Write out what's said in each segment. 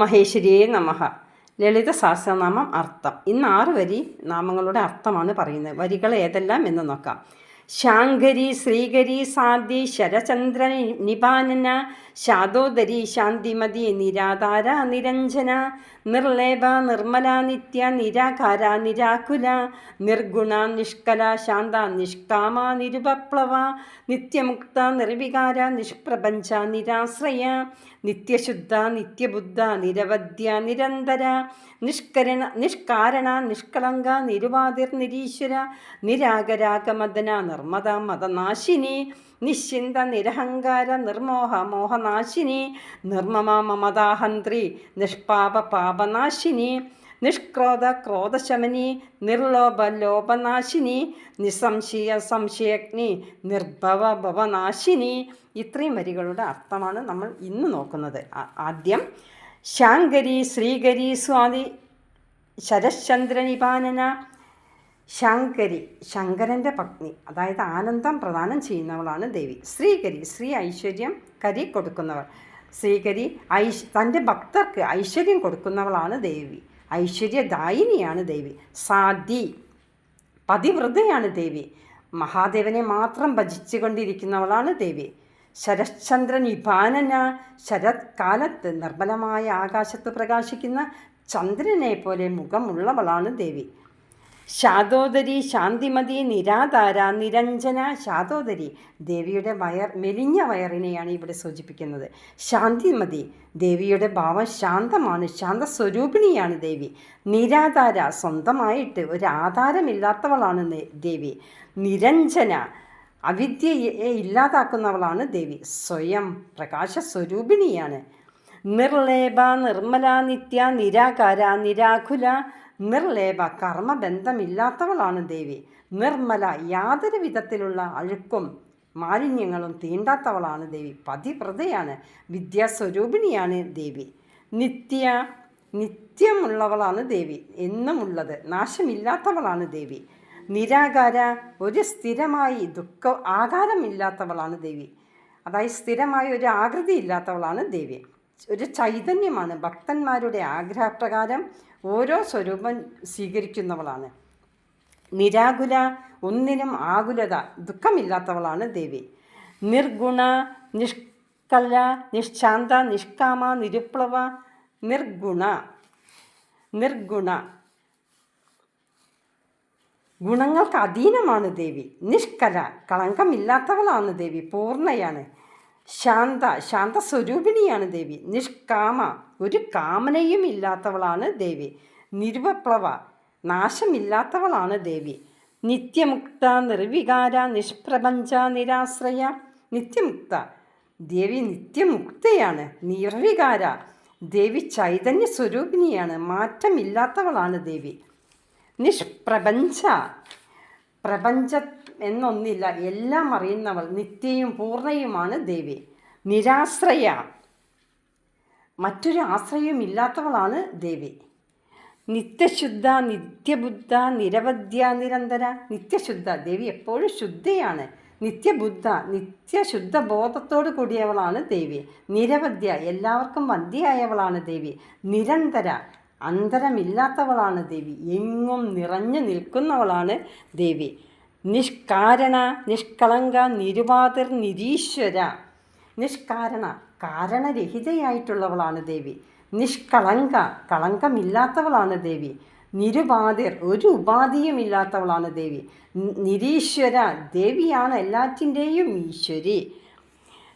മഹേശ്വരിയെ നമഹ ലളിത സഹസ്രനാമം അർത്ഥം. ഇന്ന് ആറ് വരി നാമങ്ങളുടെ അർത്ഥമാണ് പറയുന്നത്. വരികൾ ഏതെല്ലാം എന്ന് നോക്കാം. ശാങ്കരി ശ്രീകരി സാധ്യ ശരചന്ദ്ര നിപാനന ശാദോദരി ശാന്തിമതി നിരാധാര നിരഞ്ജന നിർലേപ നിർമ്മല നിത്യ നിരാകാര നിരാകുല നിർഗുണ നിഷ്കല ശാന്ത നിഷ്കാമ നിരുപപ്ലവ നിത്യമുക്ത നിർവികാര നിഷ്പ്രപഞ്ച നിരാശ്രയ നിത്യശുദ്ധ നിത്യബുദ്ധ നിരവധ്യ നിരന്തര നിഷ്കരണ നിഷ്കാരണ നിഷ്കളങ്ക നിരുവാതിർ നിരീശ്വര നിരാഗരാഗമദന നിർമ്മത മതനാശിനി നിശ്ചിന്ത നിരഹങ്കാര നിർമോഹ മോഹനാശിനി നിർമ്മമ മമതാഹന്ത്രി നിഷ്പാപ പാപനാശിനി നിഷ്ക്രോധ ക്രോധശമനി നിർലോഭ ലോപനാശിനി നിസ്സംശയ സംശയഗ്നി നിർഭവ ഭവനാശിനി. ഇത്രയും വരികളുടെ അർത്ഥമാണ് നമ്മൾ ഇന്ന് നോക്കുന്നത്. ആദ്യം ശാങ്കരി ശ്രീകരി സ്വാതി ശരശ്ചന്ദ്രനിപാനന ശാങ്കരി ശങ്കരന്റെ പത്നി. അതായത് ആനന്ദം പ്രദാനം ചെയ്യുന്നവളാണ് ദേവി. ശ്രീകരി ശ്രീ ഐശ്വര്യം കരി കൊടുക്കുന്നവൾ. ശ്രീകരി ഐശ് തന്റെ ഭക്തർക്ക് ഐശ്വര്യം കൊടുക്കുന്നവളാണ് ദേവി. ഐശ്വര്യദായിനിയാണ് ദേവി. സാധി പതിവ്രതയാണ് ദേവി. മഹാദേവനെ മാത്രം ഭജിച്ചുകൊണ്ടിരിക്കുന്നവളാണ് ദേവി. ശരശ്ചന്ദ്ര നിപാനന ശരത്കാലത്ത് നിർമ്മലമായ ആകാശത്ത് പ്രകാശിക്കുന്ന ചന്ദ്രനെ പോലെ മുഖമുള്ളവളാണ് ദേവി. ശാദോദരി ശാന്തിമതി നിരാധാര നിരഞ്ജന ശാദോദരി ദേവിയുടെ വയർ മെലിഞ്ഞ വയറിനെയാണ് ഇവിടെ സൂചിപ്പിക്കുന്നത്. ശാന്തിമതി ദേവിയുടെ ഭാവം ശാന്തമാണ് ശാന്ത സ്വരൂപിണിയാണ് ദേവി. നിരാധാര സ്വന്തമായിട്ട് ഒരു ആധാരമില്ലാത്തവളാണ് ദേവി. നിരഞ്ജന അവിദ്യയെ ഇല്ലാതാക്കുന്നവളാണ് ദേവി. സ്വയം പ്രകാശ സ്വരൂപിണിയാണ് നിർലേപ നിർമ്മല നിത്യ നിരാകാര നിരാകുല നിർലേപ കർമ്മബന്ധമില്ലാത്തവളാണ് ദേവി. നിർമ്മല യാതൊരു വിധത്തിലുള്ള അഴുക്കും മാലിന്യങ്ങളും തീണ്ടാത്തവളാണ് ദേവി. പതിവ്രതയാണ് വിദ്യാസ്വരൂപിണിയാണ് ദേവി. നിത്യ നിത്യമുള്ളവളാണ് ദേവി. എന്നുമുള്ളത് നാശമില്ലാത്തവളാണ് ദേവി. നിരാകാര ഒരു സ്ഥിരമായി ദുഃഖ ആകാരമില്ലാത്തവളാണ് ദേവി. അതായത് സ്ഥിരമായ ഒരു ആകൃതി ഇല്ലാത്തവളാണ് ദേവി. ഒരു ചൈതന്യമാണ്. ഭക്തന്മാരുടെ ആഗ്രഹപ്രകാരം ഓരോ സ്വരൂപം സ്വീകരിക്കുന്നവളാണ്. നിരാകുല ഒന്നിനും ആകുലത ദുഃഖമില്ലാത്തവളാണ് ദേവി. നിർഗുണ നിഷ്കല നിശാന്ത നിഷ്കാമ നിരുപ്ലവ നിർഗുണ. നിർഗുണ. ഗുണങ്ങൾക്ക് അധീനമാണ് ദേവി. നിഷ്കല കളങ്കമില്ലാത്തവളാണ് ദേവി. പൂർണയാണ്. ശാന്ത ശാന്ത സ്വരൂപിണിയാണ് ദേവി. നിഷ്കാമ ഒരു കാമനയും ഇല്ലാത്തവളാണ് ദേവി. നിർവപ്ലവ നാശമില്ലാത്തവളാണ് ദേവി. നിത്യമുക്ത നിർവികാര നിഷ്പ്രപഞ്ച നിരാശ്രയ. നിത്യമുക്ത. ദേവി നിത്യമുക്തയാണ് നിർവികാര. ദേവി ചൈതന്യ സ്വരൂപിണിയാണ് മാറ്റമില്ലാത്തവളാണ് ദേവി. നിഷ്പ്രപഞ്ച. പ്രപഞ്ച എന്നൊന്നില്ല. എല്ലാം അറിയുന്നവൾ നിത്യയും പൂർണയുമാണ് ദേവി. നിരാശ്രയ. മറ്റൊരു ആശ്രയമില്ലാത്തവളാണ് ദേവി. നിത്യശുദ്ധ നിത്യബുദ്ധ നിരവധ്യ നിരന്തര. നിത്യശുദ്ധ. ദേവി എപ്പോഴും ശുദ്ധയാണ്. നിത്യബുദ്ധ നിത്യശുദ്ധ ബോധത്തോട് കൂടിയവളാണ് ദേവി. നിരവധ്യ. എല്ലാവർക്കും വന്ധ്യയായവളാണ് ദേവി. നിരന്തര. അന്തരമില്ലാത്തവളാണ് ദേവി. എങ്ങും നിറഞ്ഞു നിൽക്കുന്നവളാണ് ദേവി. നിഷ്കാരണ നിഷ്കളങ്ക നിരുപാതിർ നിരീശ്വര. നിഷ്കാരണ കാരണരഹിതയായിട്ടുള്ളവളാണ് ദേവി. നിഷ്കളങ്ക കളങ്കമില്ലാത്തവളാണ് ദേവി. നിരുപാതിർ ഒരു ഉപാധിയും ഇല്ലാത്തവളാണ് ദേവി നിരീശ്വര ദേവിയാണ് എല്ലാറ്റിന്റെയും ഈശ്വരി.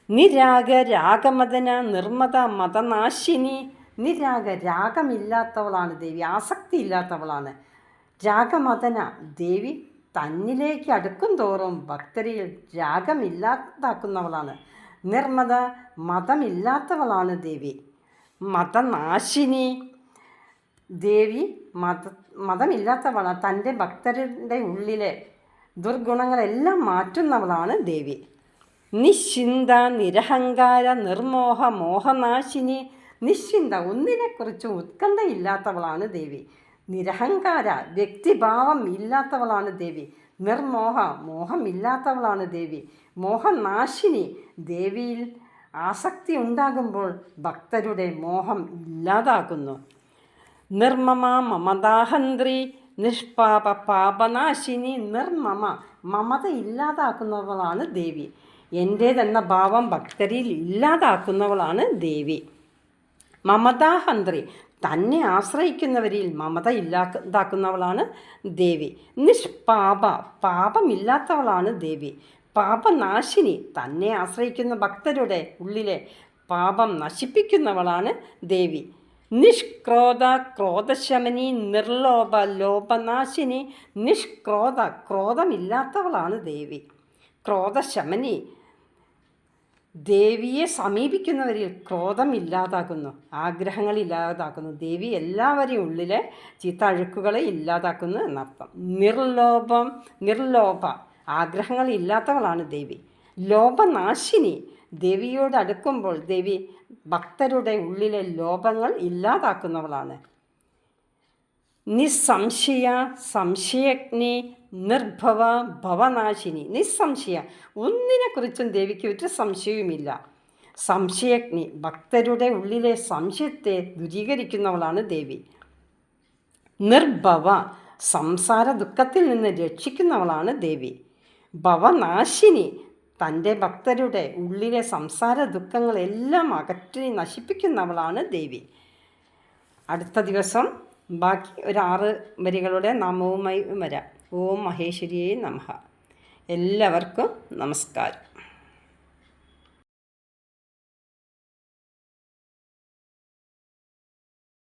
നിരാഗ രാഗമതന നിർമ്മത മതനാശിനി നിരാഗ രാഗമില്ലാത്തവളാണ് ദേവി. ആസക്തി ഇല്ലാത്തവളാണ് രാഗമതന ദേവി തന്നിലേക്ക് അടുക്കും തോറും ഭക്തരിൽ രാഗമില്ലാതാക്കുന്നവളാണ്. നിർമ്മത മതമില്ലാത്തവളാണ് ദേവി. മതനാശിനി. ദേവി മത മതമില്ലാത്തവളാണ് തന്റെ ഭക്തരുടെ ഉള്ളിലെ ദുർഗുണങ്ങളെല്ലാം മാറ്റുന്നവളാണ് ദേവി. നിശ്ചിന്ത നിരഹങ്കാര നിർമോഹ മോഹനാശിനി. നിശ്ചിന്ത ഒന്നിനെക്കുറിച്ചും ഉത്കണ്ഠയില്ലാത്തവളാണ് ദേവി. നിരഹങ്കാര വ്യക്തിഭാവം ഇല്ലാത്തവളാണ് ദേവി. നിർമോഹ മോഹമില്ലാത്തവളാണ് ദേവി. മോഹനാശിനി ദേവിയിൽ ആസക്തി ഉണ്ടാകുമ്പോൾ ഭക്തരുടെ മോഹം ഇല്ലാതാകുന്നു. നിർമ്മമ മമതാഹന്ത്രി നിഷ്പാപ പാപനാശിനി നിർമ്മമ മമത ഇല്ലാതാക്കുന്നവളാണ് ദേവി. എന്റേതെന്ന ഭാവം ഭക്തരിൽ ഇല്ലാതാക്കുന്നവളാണ് ദേവി. മമതാഹന്ത്രി തന്നെ ആശ്രയിക്കുന്നവരിൽ മമത ഇല്ലാതാക്കുന്നവളാണ് ദേവി. നിഷ്പാപ പാപമില്ലാത്തവളാണ് ദേവി. പാപനാശിനി തന്നെ ആശ്രയിക്കുന്ന ഭക്തരുടെ ഉള്ളിലെ പാപം നശിപ്പിക്കുന്നവളാണ് ദേവി. നിഷ്ക്രോധ ക്രോധശമനി നിർലോഭ ലോഭനാശിനി നിഷ്ക്രോധ ക്രോധമില്ലാത്തവളാണ് ദേവി. ക്രോധശമനി ദേവിയെ സമീപിക്കുന്നവരിൽ ക്രോധം ഇല്ലാതാക്കുന്നു ആഗ്രഹങ്ങൾ ഇല്ലാതാക്കുന്നു. ദേവി എല്ലാവരെയും ഉള്ളിലെ ചീത്ത അഴുക്കുകളെ ഇല്ലാതാക്കുന്നു എന്നർത്ഥം. നിർലോഭം നിർലോഭ ആഗ്രഹങ്ങൾ ഇല്ലാത്തവളാണ് ദേവി. ലോഭനാശിനി ദേവിയോട് അടുക്കുമ്പോൾ ദേവി ഭക്തരുടെ ഉള്ളിലെ ലോഭങ്ങൾ ഇല്ലാതാക്കുന്നവളാണ്. നിസ്സംശയ സംശയജ്ഞി നിർഭവ ഭവനാശിനി നിസ്സംശയ. ഒന്നിനെക്കുറിച്ചും ദേവിക്ക് ഒരു സംശയവുമില്ല. സംശയജ്ഞി ഭക്തരുടെ ഉള്ളിലെ സംശയത്തെ ദുരീകരിക്കുന്നവളാണ് ദേവി. നിർഭവ സംസാര ദുഃഖത്തിൽ നിന്ന് രക്ഷിക്കുന്നവളാണ് ദേവി. ഭവനാശിനി തന്റെ ഭക്തരുടെ ഉള്ളിലെ സംസാര ദുഃഖങ്ങളെല്ലാം അകറ്റി നശിപ്പിക്കുന്നവളാണ് ദേവി. അടുത്ത ദിവസം ബാക്കി ഒരാറ് വരികളുടെ നാമവുമായി വരാം. ഓം മഹേശ്വരിയെ നമഹ. എല്ലാവർക്കും നമസ്കാരം.